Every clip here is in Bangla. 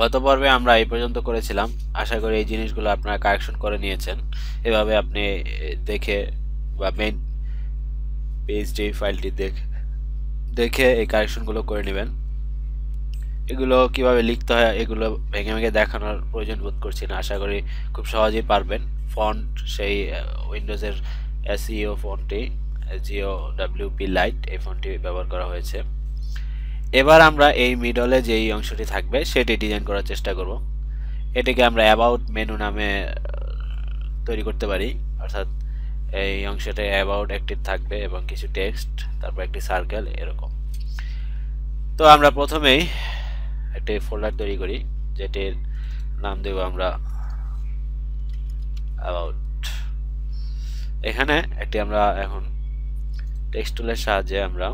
গত পর্বে আমরা এই পর্যন্ত করেছিলাম। আশা করি এই জিনিসগুলো আপনারা কারেকশন করে নিয়েছেন। এভাবে আপনি দেখে বা মেইন পিএইচডি ফাইলটি দেখ, দেখে এই কারেকশনগুলো করে নেবেন। এগুলো কীভাবে লিখতে হয়, এগুলো ভেঙে ভেঙে দেখানোর প্রয়োজন বোধ করছি না। আশা করি খুব সহজেই পারবেন। ফন্ট, সেই উইন্ডোজের এসইও ফন্টটি জিও ডাব্লিউপি লাইট এই ফন্টটি ব্যবহার করা হয়েছে। এবার আমরা এই মিডলে যেই অংশটি থাকবে, সেটি ডিজাইন করার চেষ্টা করব। এটিকে আমরা অ্যাবাউট মেনু নামে তৈরি করতে পারি। অর্থাৎ এই অংশটা অ্যাবাউট একটি থাকবে এবং কিছু টেক্সট তারপর একটি সার্কেল এরকম। তো আমরা প্রথমেই একটি ফোল্ডার তৈরি করি, যেটির নাম দেব আমরা অ্যাবাউট এখানে একটি আমরা এখন টেক্সট টুলের সাহায্যে আমরা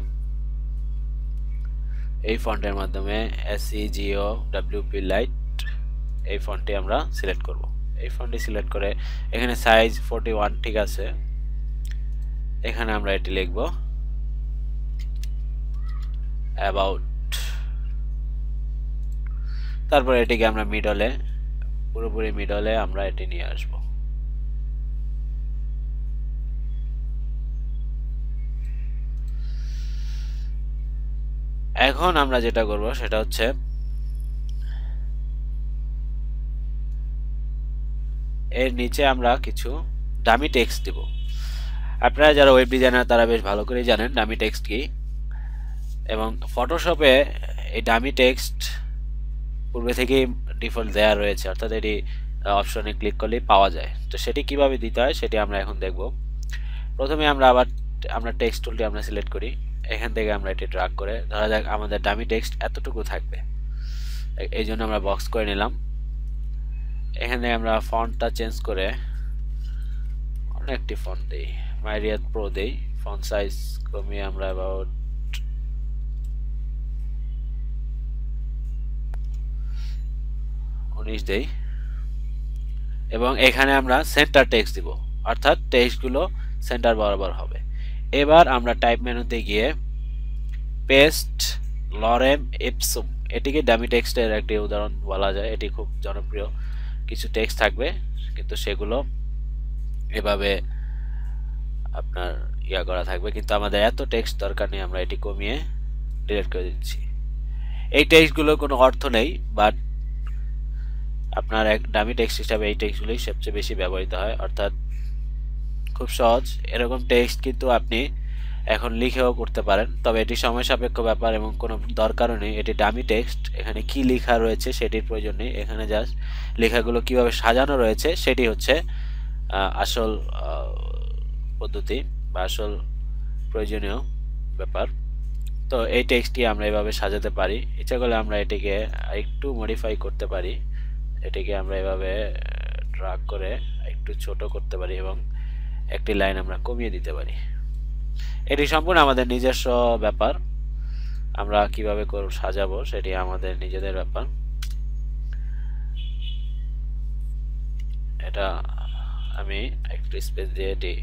এই ফন্টের মাধ্যমে এসি জিও ডাব্লিউপি লাইট এই ফন্টটি আমরা সিলেক্ট করব। এই ফন্টটি সিলেক্ট করে এখানে সাইজ ফোরটি ওয়ান ঠিক আছে। এখানে আমরা এটি লিখব। অ্যাবাউট তারপর এটিকে আমরা মিডলে পুরোপুরি মিডলে আমরা এটি নিয়ে আসব। এখন আমরা যেটা করব সেটা হচ্ছে এর নিচে আমরা কিছু ডামি টেক্সট দিব। আপনারা যারা ওয়েব ডিজাইনার তারা বেশ ভালো করেই জানেন ডামি টেক্সট কি। এবং ফটোশপে এই ডামি টেক্সট পূর্বে থেকেই ডিফল্ট দেওয়া রয়েছে, অর্থাৎ এটি অপশনে ক্লিক করলেই পাওয়া যায়। তো সেটি কীভাবে দিতে হয় সেটি আমরা এখন দেখব। প্রথমে আমরা আবার আমরা টেক্সট টুলটি আমরা সিলেক্ট করি। এখান থেকে আমরা এটি ড্রাগ করে, ধরা যাক আমাদের ডামি টেক্সট এতটুকু থাকবে। এই জন্য আমরা বক্স করে নিলাম। এখানে আমরা ফন্টটা চেঞ্জ করে অনেকটি ফন্ট দিই। মাইরিয়াত প্রো দেই। ফন্ট সাইজ কমিয়ে আমরা অ্যাবাউট উনিশ দেই। এবং এখানে আমরা সেন্টার টেক্সট দিব। অর্থাৎ টেক্সটগুলো সেন্টার বরাবর হবে। এবার আমরা টাইপ মেনুতে গিয়ে পেস্ট লরেম এপসুম এটিকে ডামি টেক্সটের একটি উদাহরণ বলা যায়। এটি খুব জনপ্রিয়। কিছু টেক্সট থাকবে, কিন্তু সেগুলো এভাবে আপনার ইয়া করা থাকবে। কিন্তু আমাদের এত টেক্সট দরকার নেই, আমরা এটি কমিয়ে ডিলিট করে দিচ্ছি। এই টেক্সটগুলোর কোনো অর্থ নেই বাট আপনার এক দামি টেক্সট হিসাবে এই টেক্সটগুলোই সবচেয়ে বেশি ব্যবহৃত হয়। অর্থাৎ খুব সহজ। এরকম টেক্সট কিন্তু আপনি এখন লিখেও করতে পারেন। তবে এটি সময় সাপেক্ষ ব্যাপার এবং কোনো দরকারও নেই। এটি ডামি টেক্সট এখানে কি লেখা রয়েছে সেটির প্রয়োজন নেই। এখানে জাস্ট লেখাগুলো কীভাবে সাজানো রয়েছে সেটি হচ্ছে আসল পদ্ধতি বা আসল প্রয়োজনীয় ব্যাপার। তো এই টেক্সটটি আমরা এভাবে সাজাতে পারি। ইচ্ছা করলে আমরা এটিকে একটু মডিফাই করতে পারি। এটিকে আমরা এভাবে ড্রাগ করে একটু ছোট করতে পারি এবং একটি লাইন আমরা কমিয়ে দিতে পারি। এটি সম্পূর্ণ আমাদের নিজস্ব ব্যাপার। আমরা কীভাবে সাজাবো সেটি আমাদের নিজেদের ব্যাপার। এটা আমি একটু স্পেস দিয়ে এটি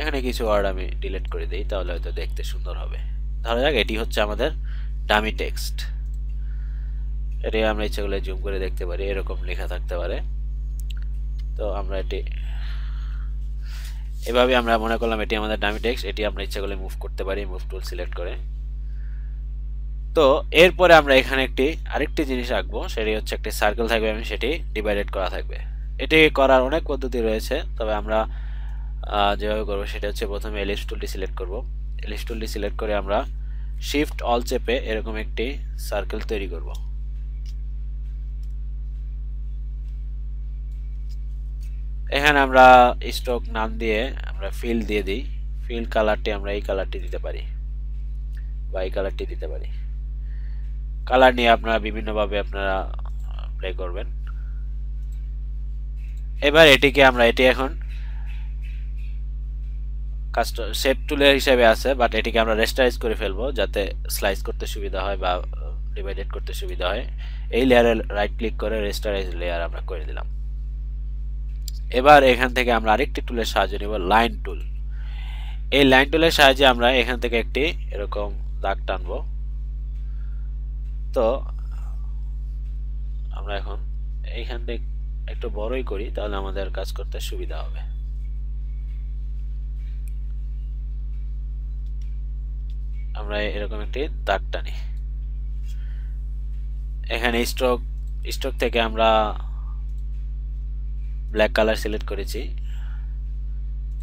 এখানে কিছু ওয়ার্ড আমি ডিলিট করে দিই, তাহলে হয়তো দেখতে সুন্দর হবে। ধরা যাক, এটি হচ্ছে আমাদের ডামি টেক্সট এটি আমরা ইচ্ছা করলে জুম করে দেখতে পারি, এরকম লেখা থাকতে পারে। তো আমরা এটি এভাবে আমরা মনে করলাম এটি আমাদের ডামি টেক্সট এটি আমরা ইচ্ছা করলে মুভ করতে পারি মুভ টুল সিলেক্ট করে। তো এরপরে আমরা এখানে একটি, আরেকটি জিনিস আঁকবো, সেটি হচ্ছে একটি সার্কেল থাকবে এবং সেটি ডিভাইডেড করা থাকবে। এটি করার অনেক পদ্ধতি রয়েছে, তবে আমরা যেভাবে করব সেটা হচ্ছে প্রথমে এলিপস টুলটি সিলেক্ট করব। এলিপস টুলটি সিলেক্ট করে আমরা শিফট অল চেপে এরকম একটি সার্কেল তৈরি করব। এখানে আমরা স্ট্রোক নাম দিয়ে আমরা ফিল দিয়ে দিই। ফিল কালারটি আমরা এই কালারটি দিতে পারি বা এই কালারটি দিতে পারি। কালার নিয়ে আপনারা বিভিন্নভাবে আপনারা প্লে করবেন। এবার এটিকে আমরা, এটি এখন কাস্টম শেপ টুলের হিসেবে আছে বাট এটিকে আমরা রেস্টারাইজ করে ফেলব যাতে স্লাইস করতে সুবিধা হয় বা ডিভাইডেড করতে সুবিধা হয়। এই লেয়ারে রাইট ক্লিক করে রেস্টারাইজ লেয়ার আমরা করে দিলাম। এবার এখান থেকে আমরা আরেকটি টুলের সাহায্য নেব লাইন টুল এই লাইন টুলের সাহায্যে আমরা এখান থেকে একটি এরকম দাগ টানবো। তো আমরা এখন এইখান থেকে একটু বড়ই করি, তাহলে আমাদের কাজ করতে সুবিধা হবে। আমরা এরকম একটি দাগ টানি। এখানে স্ট্রোক স্ট্রোক থেকে আমরা ব্ল্যাক কালার সিলেক্ট করেছি।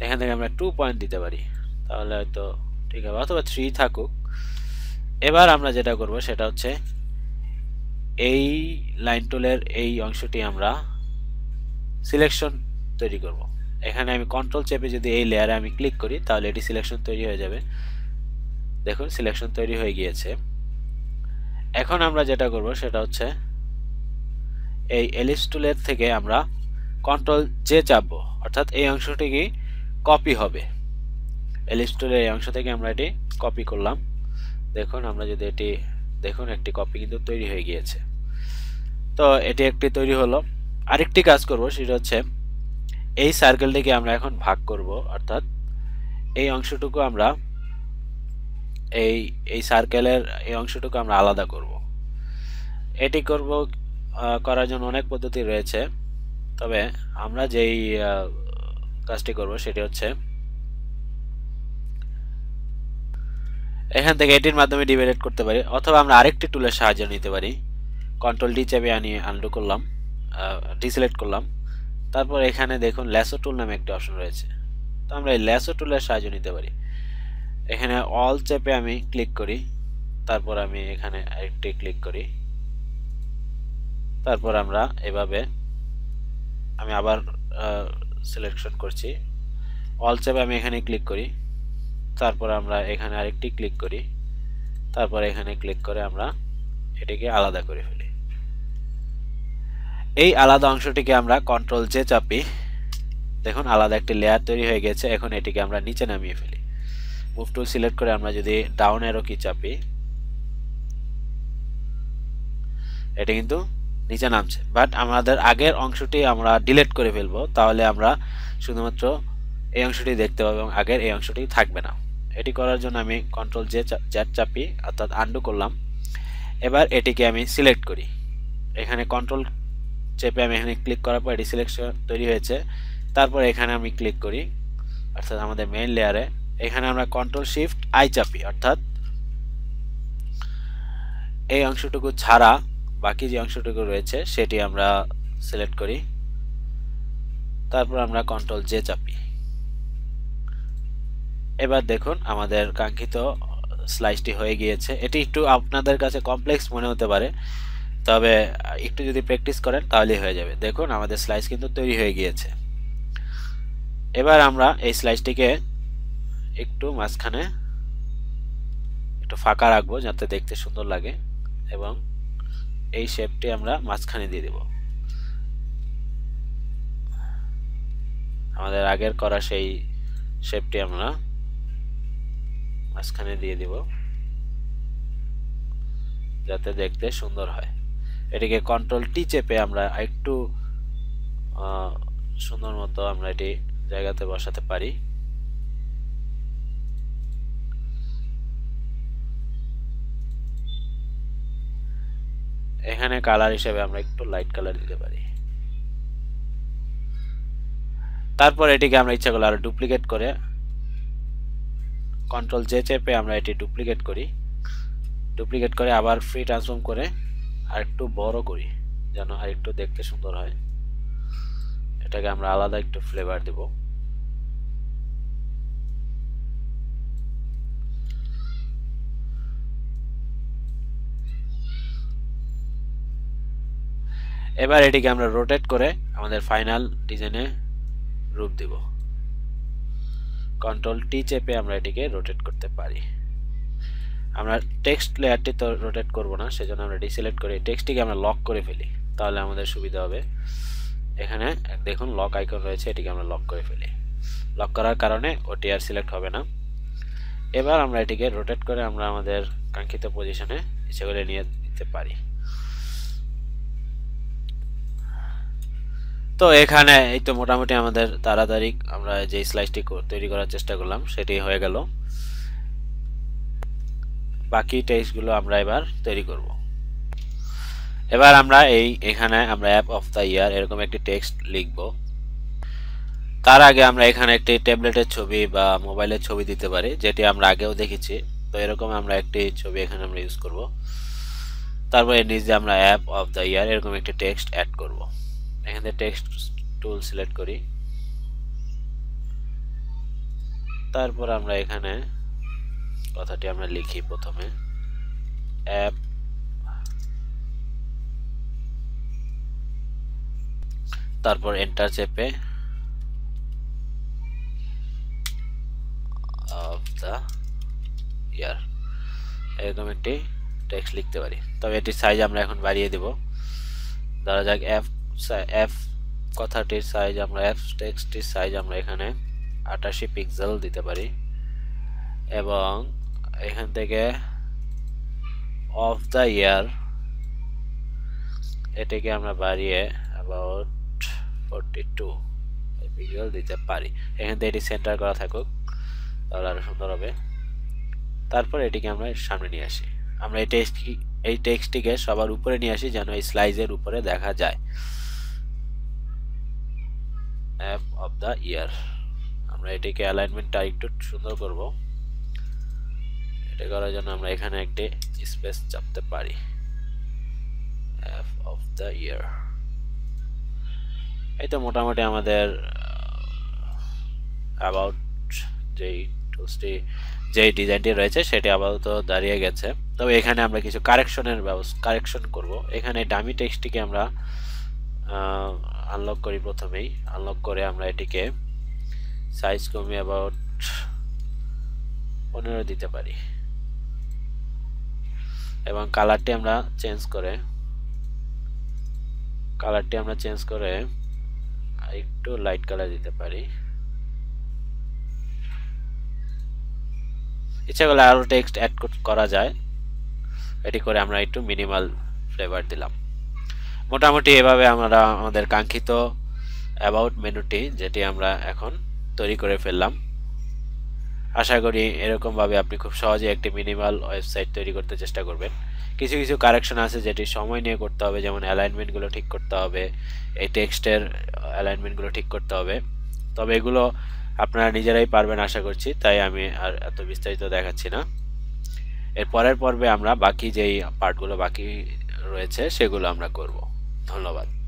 এখান থেকে আমরা টু পয়েন্ট দিতে পারি। তাহলে হয়তো ঠিক হবে, অথবা থ্রি থাকুক। এবার আমরা যেটা করব সেটা হচ্ছে এই লাইন টুলের এই অংশটি আমরা সিলেকশন তৈরি করব। এখানে আমি কন্ট্রোল চেপে যদি এই লেয়ারে আমি ক্লিক করি, তাহলে এটি সিলেকশন তৈরি হয়ে যাবে। দেখুন সিলেকশন তৈরি হয়ে গিয়েছে। এখন আমরা যেটা করব সেটা হচ্ছে এই এলিপস টুলের থেকে আমরা কন্ট্রোল জে চাপবো। অর্থাৎ এই অংশটি কি কপি হবে। এলিপস টুলের এই অংশ থেকে আমরা এটি কপি করলাম। দেখুন, আমরা যদি এটি, দেখুন, একটি কপি কিন্তু তৈরি হয়ে গিয়েছে। তো এটি একটি তৈরি হলো। আরেকটি কাজ করব, সেটা হচ্ছে এই সার্কেলটিকে আমরা এখন ভাগ করব। অর্থাৎ এই অংশটুকু আমরা এই এই সার্কেলের এই অংশটুকু আমরা আলাদা করব। এটি করব করার জন্য অনেক পদ্ধতি রয়েছে। তবে আমরা যেই কাজটি করব সেটি হচ্ছে এখান থেকে এটির মাধ্যমে ডিভাইডেড করতে পারি, অথবা আমরা আরেকটি টুলের সাহায্য নিতে পারি। কন্ট্রোল ডি চেপে আনি আনডু করলাম ডিসিলেক্ট করলাম। তারপর এখানে দেখুন ল্যাসো টুল নামে একটি অপশন রয়েছে। তো আমরা এই ল্যাসো টুলের সাহায্য নিতে পারি। এখানে অল চেপে আমি ক্লিক করি, তারপর আমি এখানে একটি ক্লিক করি। তারপর আমরা এভাবে আমি আবার সিলেকশন করছি। অল চেপে আমি এখানে ক্লিক করি। তারপর আমরা এখানে আরেকটি ক্লিক করি। তারপর এখানে ক্লিক করে আমরা এটিকে আলাদা করে ফেলি। এই আলাদা অংশটিকে আমরা কন্ট্রোল জে চাপি। দেখুন, আলাদা একটি লেয়ার তৈরি হয়ে গেছে। এখন এটিকে আমরা নিচে নামিয়ে ফেলি। মুভ টুল সিলেক্ট করে আমরা যদি ডাউন এরো কি চাপি, এটা কিন্তু নিচে নামছে। বাট আমাদের আগের অংশটি আমরা ডিলেট করে ফেলব, তাহলে আমরা শুধুমাত্র এই অংশটি দেখতে পাবো এবং আগের এই অংশটি থাকবে না। এটি করার জন্য আমি কন্ট্রোল জে জ্যাট চাপি, অর্থাৎ আন্ডু করলাম। এবার এটিকে আমি সিলেক্ট করি। এখানে কন্ট্রোল চেপে আমি এখানে ক্লিক করার পর এটি সিলেকশন তৈরি হয়েছে। তারপর এখানে আমি ক্লিক করি, অর্থাৎ আমাদের মেইন লেয়ারে এখানে আমরা কন্ট্রোল শিফট আই চাপি, অর্থাৎ এই অংশটুকু ছাড়া বাকি যে অংশটুকু রয়েছে, সেটি আমরা সিলেক্ট করি। তারপর আমরা কন্ট্রোল জে চাপি। এবার দেখুন আমাদের কাঙ্ক্ষিত স্লাইসটি হয়ে গিয়েছে। এটি একটু আপনাদের কাছে কমপ্লেক্স মনে হতে পারে, তবে একটু যদি প্র্যাকটিস করেন তাহলেই হয়ে যাবে। দেখুন আমাদের স্লাইস কিন্তু তৈরি হয়ে গিয়েছে। এবার আমরা এই স্লাইসটিকে একটু মাঝখানে একটু ফাঁকা রাখব, যাতে দেখতে সুন্দর লাগে এবং এই শেপটি আমরা মাঝখানে দিয়ে দেব। আমাদের আগের করা সেই শেপটি আমরা মাঝখানে দিয়ে দিব। যাতে দেখতে সুন্দর হয়। এটিকে কন্ট্রোল টি চেপে আমরা একটু সুন্দর মতো আমরা এটি জায়গাতে বসাতে পারি। এখানে কালার হিসেবে আমরা একটু লাইট কালার দিতে পারি। তারপর এটিকে আমরা ইচ্ছা করলে আরও ডুপ্লিকেট করে কন্ট্রোল জে চেপে আমরা এটি ডুপ্লিকেট করি। ডুপ্লিকেট করে আবার ফ্রি ট্রান্সফর্ম করে আর একটু বড় করি, যেন আর একটু দেখতে সুন্দর হয়। এটাকে আমরা আলাদা একটু ফ্লেভার দেব। এবার এটিকে আমরা রোটেট করে আমাদের ফাইনাল ডিজাইনে রূপ দিব। কন্ট্রোল টি চেপে আমরা এটিকে রোটেট করতে পারি। আমরা টেক্সট লেয়ারটি তো রোটেট করব না, সেজন্য আমরা ডিসিলেক্ট করে টেক্সটটিকে আমরা লক করে ফেলি। তাহলে আমাদের সুবিধা হবে। এখানে দেখুন লক আইকন রয়েছে, এটিকে আমরা লক করে ফেলি। লক করার কারণে ওটি আর সিলেক্ট হবে না। এবার আমরা এটিকে রোটেট করে আমরা আমাদের কাঙ্ক্ষিত পজিশনে ইচ্ছে করে নিয়ে দিতে পারি। তো এখানে এই তো মোটামুটি আমাদের তাড়াতাড়ি আমরা যে স্লাইসটি তৈরি করার চেষ্টা করলাম, সেটি হয়ে গেল। বাকি টেক্সটগুলো আমরা এবার তৈরি করব। এবার আমরা এই এখানে আমরা অ্যাপ অফ দ্য ইয়ার এরকম একটি টেক্সট লিখব। তার আগে আমরা এখানে একটি ট্যাবলেটের ছবি বা মোবাইলের ছবি দিতে পারি, যেটি আমরা আগেও দেখেছি। তো এরকম আমরা একটি ছবি এখানে আমরা ইউজ করব। তারপরে নিচে আমরা অ্যাপ অফ দ্য ইয়ার এরকম একটি টেক্সট অ্যাড করব। এখানে টেক্সট টুল সিলেক্ট করি। তারপর আমরা এখানে কথাটি আমরা লিখি প্রথমে। অ্যাপ তারপর এন্টার চেপে অফ ইয়ার এরকম একটি টেক্সট লিখতে পারি। তবে এটির সাইজ আমরা এখন বাড়িয়ে দেব। ধরা যাক এফ এফ কথাটির সাইজ আমরা এফ টেক্সটির সাইজ আমরা এখানে আটাশি পিক্সেল দিতে পারি। এবং এখান থেকে অফ দ্য ইয়ার এটাকে আমরা বাড়িয়ে অ্যাবাউট ফোরটি টু পিক্সেল দিতে পারি। এখান থেকে এটি সেন্টার করা থাকুক, তাহলে আরও সুন্দর হবে। তারপর এটিকে আমরা সামনে নিয়ে আসি। আমরা এই টেক্সট এই টেক্সটটিকে সবার উপরে নিয়ে আসি যেন এই স্লাইজের উপরে দেখা যায়। অ্যাপ অফ দ্য ইয়ার আমরা এটিকে অ্যালাইনমেন্টটা একটু সুন্দর করব। এটা করার জন্য আমরা এখানে একটি স্পেস চাপতে পারি। অ্যাপ অফ দ্য ইয়ার এই তো মোটামুটি আমাদের অ্যাবাউট যেই টুলসটি যেই ডিজাইনটি রয়েছে সেটি আপাতত দাঁড়িয়ে গেছে। তবে এখানে আমরা কিছু কারেকশনের ব্যবস্থা কারেকশন করব। এখানে ডামি টেক্সটটিকে আমরা আনলক করি প্রথমেই। আনলক করে আমরা এটিকে সাইজ কমিয়ে অ্যাবাউট পনেরো দিতে পারি। এবং কালারটি আমরা চেঞ্জ করে কালারটি আমরা চেঞ্জ করে একটু লাইট কালার দিতে পারি। ইচ্ছা করলে আরও টেক্সট অ্যাড করা যায়। এটি করে আমরা একটু মিনিমাল ফ্লেভার দিলাম। মোটামুটি এভাবে আমরা আমাদের কাঙ্ক্ষিত অ্যাবাউট মেনুটি যেটি আমরা এখন তৈরি করে ফেললাম। আশা করি এরকমভাবে আপনি খুব সহজে একটি মিনিমাল ওয়েবসাইট তৈরি করতে চেষ্টা করবেন। কিছু কিছু কারেকশন আছে যেটি সময় নিয়ে করতে হবে, যেমন অ্যালাইনমেন্টগুলো ঠিক করতে হবে, এই টেক্সটের অ্যালাইনমেন্টগুলো ঠিক করতে হবে। তবে এগুলো আপনারা নিজেরাই পারবেন আশা করছি, তাই আমি আর এত বিস্তারিত দেখাচ্ছি না। এর পরের পর্বে আমরা বাকি যেই পার্টগুলো বাকি রয়েছে, সেগুলো আমরা করব। ধন্যবাদ।